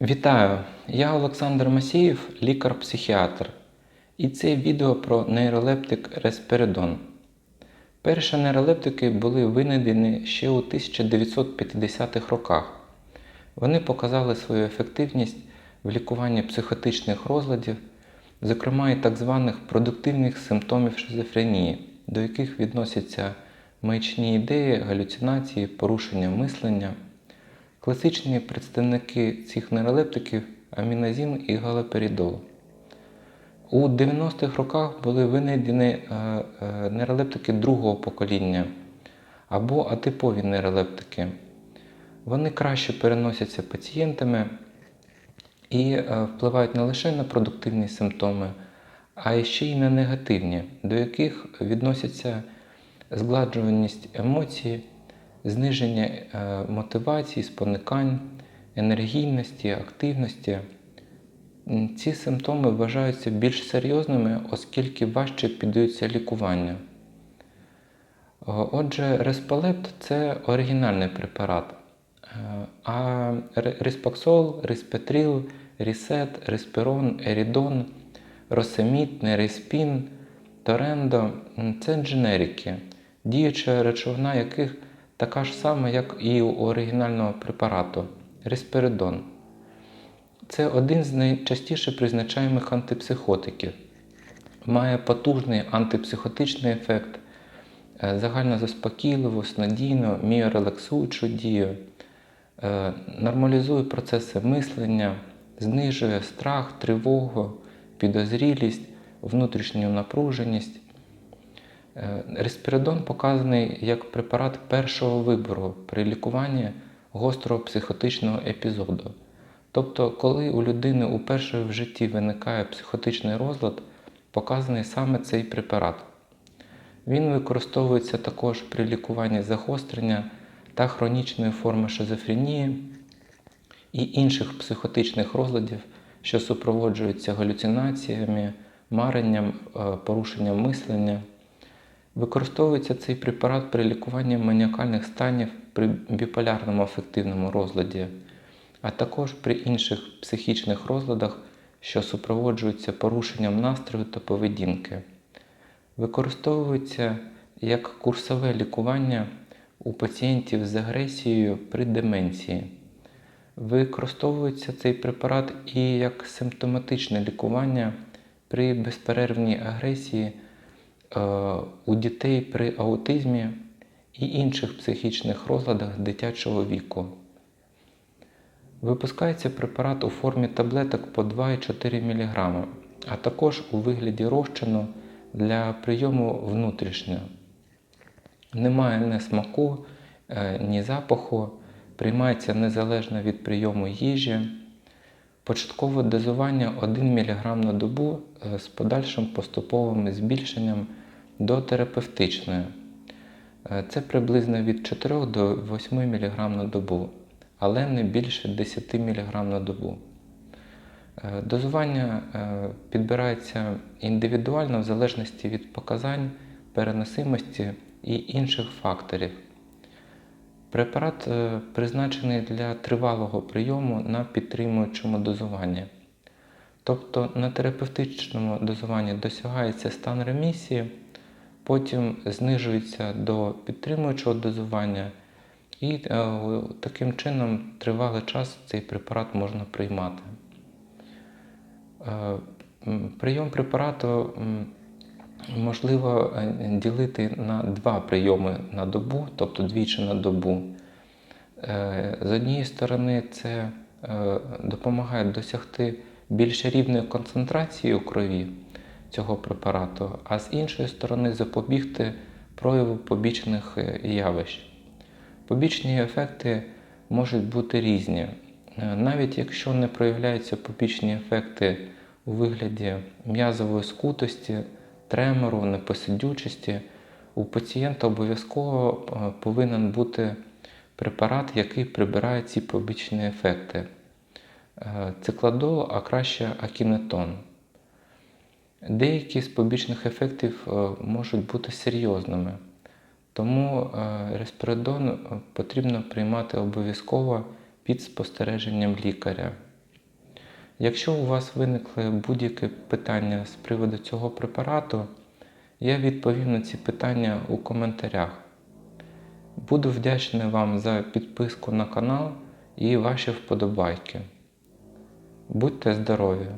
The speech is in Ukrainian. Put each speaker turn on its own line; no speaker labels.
Вітаю! Я Олександр Масієв, лікар-психіатр. І це відео про нейролептик Респеридон. Перші нейролептики були винайдені ще у 1950-х роках. Вони показали свою ефективність в лікуванні психотичних розладів, зокрема і так званих продуктивних симптомів шизофренії, до яких відносяться маячні ідеї, галюцинації, порушення мислення. Класичні представники цих нейролептиків аміназін і галоперидол. У 90-х роках були винайдені е, е, нейролептики другого покоління або атипові нейролептики. Вони краще переносяться пацієнтами і е, впливають не лише на продуктивні симптоми, а ще й на негативні, до яких відносяться згладжуваність емоцій, зниження е, мотивації, споникань, енергійності, активності. Ці симптоми вважаються більш серйозними, оскільки важче піддаються лікуванню. Отже, Респалепт це оригінальний препарат. Е, А ре- Респаксол, Респетрил, Рісет, Респирон, Ерідон, Росеміт, Нереспін, Торендо це дженерики, діюча речовина яких така ж сама, як і у оригінального препарату Респиридон. Це один з найчастіше призначаємих антипсихотиків. Має потужний антипсихотичний ефект, е, загальнозаспокійливу, снадійну, міорелаксуючу дію, е, нормалізує процеси мислення, знижує страх, тривогу, підозрілість, внутрішню напруженість. Е, Респіридон показаний як препарат першого вибору при лікуванні гострого психотичного епізоду. Тобто, коли у людини уперше в житті виникає психотичний розлад, показаний саме цей препарат. Він використовується також при лікуванні загострення та хронічної форми шизофренії і інших психотичних розладів, що супроводжуються галюцинаціями, маренням, е, порушенням мислення. Використовується цей препарат при лікуванні маніакальних станів при біполярному афективному розладі, а також при інших психічних розладах, що супроводжуються порушенням настрою та поведінки. Використовується як курсове лікування у пацієнтів з агресією при деменції. Використовується цей препарат і як симптоматичне лікування при безперервній агресії у дітей при аутизмі і інших психічних розладах дитячого віку. Випускається препарат у формі таблеток по 2,4 мг, а також у вигляді розчину для прийому внутрішнього. Немає ні смаку, е, ні запаху, приймається незалежно від прийому їжі. Початкове дозування 1 мг на добу е, з подальшим поступовим збільшенням до терапевтичної. Е, Це приблизно від 4 до 8 мг на добу, але не більше 10 мг на добу. Е, Дозування е, підбирається індивідуально в залежності від показань, переносимості і інших факторів. Препарат призначений для тривалого прийому на підтримуючому дозуванні. Тобто на терапевтичному дозуванні досягається стан ремісії, потім знижується до підтримуючого дозування, і е, таким чином тривалий час цей препарат можна приймати. Е, Прийом препарату можливо е, ділити на два прийоми на добу, тобто двічі на добу. З однієї сторони, це допомагає досягти більш рівної концентрації у крові цього препарату, а з іншої сторони запобігти прояву побічних е, явищ. Побічні ефекти можуть бути різні. Е, Навіть якщо не проявляються побічні ефекти у вигляді м'язової скутості, тремору, непосидючості, у пацієнта обов'язково е, повинен бути препарат, який прибирає ці побічні ефекти. Цикладол, а краще акінетон. Деякі з побічних ефектів е, можуть бути серйозними, тому е, респиридон е, потрібно приймати обов'язково під спостереженням лікаря. Якщо у вас виникли будь-які питання з приводу цього препарату, я відповім на ці питання у коментарях. Буду вдячний вам за підписку на канал і ваші вподобайки. Будьте здорові!